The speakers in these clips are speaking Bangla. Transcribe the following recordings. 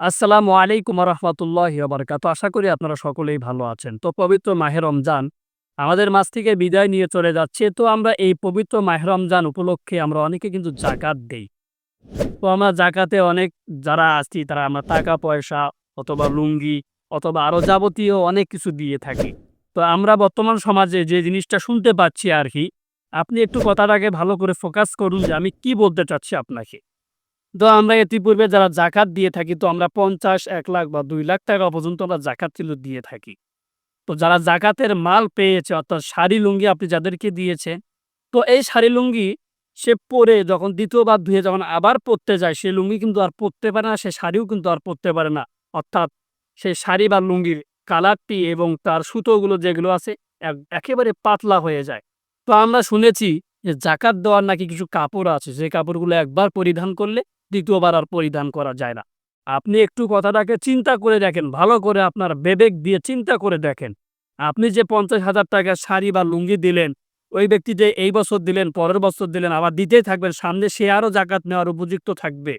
আসসালামু আলাইকুম রহমতুল্লাহ বারকাত আশা করি আপনারা সকলেই ভালো আছেন। তো পবিত্র মাহে রমজান, আমাদের মাছ থেকে বিদায় নিয়ে চলে যাচ্ছে। তো আমরা এই পবিত্র মাহে রমজান উপলক্ষে আমরা অনেকে কিন্তু জাকাত দেই। তো আমরা জাকাতে অনেক যারা আছি, তারা আমরা টাকা পয়সা অথবা লুঙ্গি অথবা আরও যাবতীয় অনেক কিছু দিয়ে থাকি। তো আমরা বর্তমান সমাজে যে জিনিসটা শুনতে পাচ্ছি আর কি, আপনি একটু কথাটাকে ভালো করে ফোকাস করুন যে আমি কি বলতে চাচ্ছি আপনাকে। তো আমরা ইতিপূর্বে যারা জাকাত দিয়ে থাকি, তো আমরা পঞ্চাশ, এক লাখ বা দুই লাখ টাকা পর্যন্ত আমরা জাকাত ছিল দিয়ে থাকি। তো যারা জাকাতের মাল পেয়েছে, অর্থাৎ শাড়ি, লুঙ্গি আপনি যাদেরকে দিয়েছে তো এই শাড়ি, লুঙ্গি সে পরে যখন দ্বিতীয়বার ধুয়ে যখন আবার পরতে যায়, সে লুঙ্গি কিন্তু আর পরতে পারে না, সে শাড়িও কিন্তু আর পরতে পারে না। অর্থাৎ সেই শাড়ি বা লুঙ্গির কালারটি এবং তার সুতোগুলো যেগুলো আছে একেবারে পাতলা হয়ে যায়। তো আমরা শুনেছি যে জাকাত দেওয়ার নাকি কিছু কাপড় আছে, যে কাপড়গুলো একবার পরিধান করলে দ্বিতীয়বার আর পরিধান করা যায় না। আপনি একটু কথাটাকে চিন্তা করে দেখেন, ভালো করে আপনার বেবেক দিয়ে চিন্তা করে দেখেন। আপনি যে পঞ্চাশ হাজার টাকা শাড়ি বা লুঙ্গি দিলেন, ওই ব্যক্তি যে এই বছর দিলেন, পরের বছর দিলেন, আবার দিতেই থাকবেন, সামনে সে আরও জাকাত নেওয়ার উপযুক্ত থাকবে।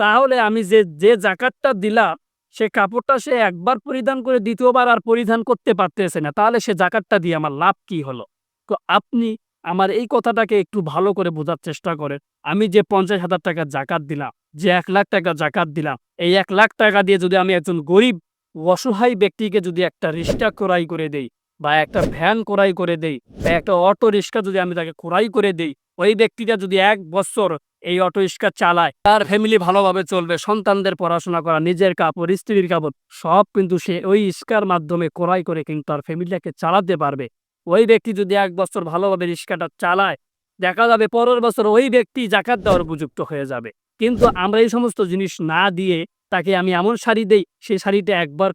তাহলে আমি যে যে জাকাতটা দিলাম, সে কাপড়টা সে একবার পরিধান করে দ্বিতীয়বার আর পরিধান করতে পারতেছে না, তাহলে সে জাকাতটা দিয়ে আমার লাভ কি হলো? তো আপনি আমার এই কথাটাকে একটু ভালো করে বোঝার চেষ্টা করে আমি যে পঞ্চাশ হাজার টাকা জাকাত দিলাম, যে এক লাখ টাকা জাকাত দিলাম, এই এক লাখ টাকা দিয়ে যদি আমি একজন গরিব, অসহায় ব্যক্তিকে যদি একটা রিক্সা ক্রয় করে দেই বা একটা ভ্যান ক্রয় করে দেই বা একটা অটো রিক্সা যদি আমি তাকে ক্রয় করে দেই, ওই ব্যক্তিটা যদি এক বছর এই অটো রিক্সা চালায়, তার ফ্যামিলি ভালোভাবে চলবে, সন্তানদের পড়াশোনা করা, নিজের কাপড়, স্ত্রীর কাপড়, সব কিন্তু সে ওই রিক্সার মাধ্যমে ক্রয় করে কিন্তু তার ফ্যামিলিটাকে চালাতে পারবে। ওই ব্যক্তি যদি এক বছর ভালোভাবে রিক্সাটা চালায়, দেখা যাবে পরের বছর ওই ব্যক্তি জাকাত দেওয়ার উপযুক্ত হয়ে যাবে। কিন্তু আমরা এই সমস্ত জিনিস না দিয়ে তাকে আমি এমন শাড়ি দেই সেই শাড়িটা একবার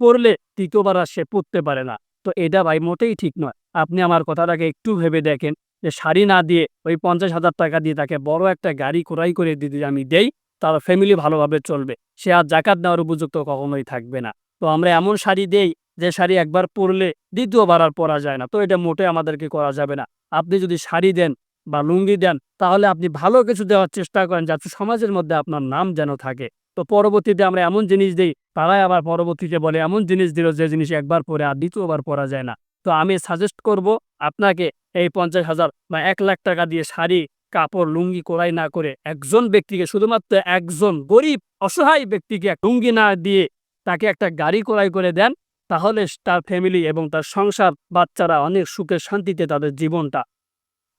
পরলে দ্বিতীয়বার আর সে পরতে পারে না। তো এটা ভাই মোটেই ঠিক নয়। আপনি আমার কথাটাকে একটু ভেবে দেখেন যে শাড়ি না দিয়ে ওই পঞ্চাশ হাজার টাকা দিয়ে তাকে বড় একটা গাড়ি ক্রয় করে দিতে আমি দেই, তার ফ্যামিলি ভালোভাবে চলবে। সে আর জাকাত নেওয়ার উপযুক্ত কখনোই থাকবে না। তো আমরা এমন শাড়ি দেই যে শাড়ি একবার পরলে দ্বিতীয়বার আর পরা যায় না। তো এটা মোটে আমাদেরকে করা যাবে না। আপনি যদি শাড়ি দেন বা লুঙ্গি দেন, তাহলে আপনি ভালো কিছু দেওয়ার চেষ্টা করেন যাতে সমাজের মধ্যে আপনার নাম যেন থাকে। তো পরবর্তীতে আমরা এমন জিনিস দিই, তারাই আবার পরবর্তীতে বলে, এমন জিনিস দিল যে জিনিস একবার পরে আর দ্বিতীয়বার পরা যায় না। তো আমি সাজেস্ট করব আপনাকে এই পঞ্চাশ হাজার বা এক লাখ টাকা দিয়ে শাড়ি, কাপড়, লুঙ্গি কোরাই না করে একজন ব্যক্তিকে, শুধুমাত্র একজন গরিব, অসহায় ব্যক্তিকে লুঙ্গি না দিয়ে তাকে একটা গাড়ি ক্রয় করে দেন, তাহলে তার ফ্যামিলি এবং তার সংসার বাচ্চারা অনেক সুখে শান্তিতে তাদের জীবনটা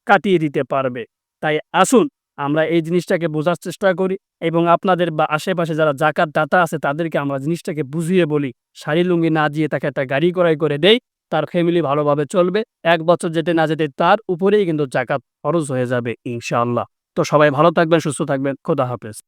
কাটিয়ে দিতে পারবে। তাই আসুন, আমরা এই জিনিসটাকে বোঝার চেষ্টা করি এবং আপনাদের বা আশেপাশে যারা জাকাত দাতা আছে, তাদেরকে আমরা জিনিসটাকে বুঝিয়ে বলি। শাড়ি লুঙ্গি না দিয়ে তাকে একটা গাড়ি ক্রয় করে দেই, তার ফ্যামিলি ভালোভাবে চলবে। এক বছর যেতে না যেতে তার উপরেই কিন্তু জাকাত খরচ হয়ে যাবে, ইনশাআল্লাহ। তো সবাই ভালো থাকবেন, সুস্থ থাকবেন। খোদা হাফেজ।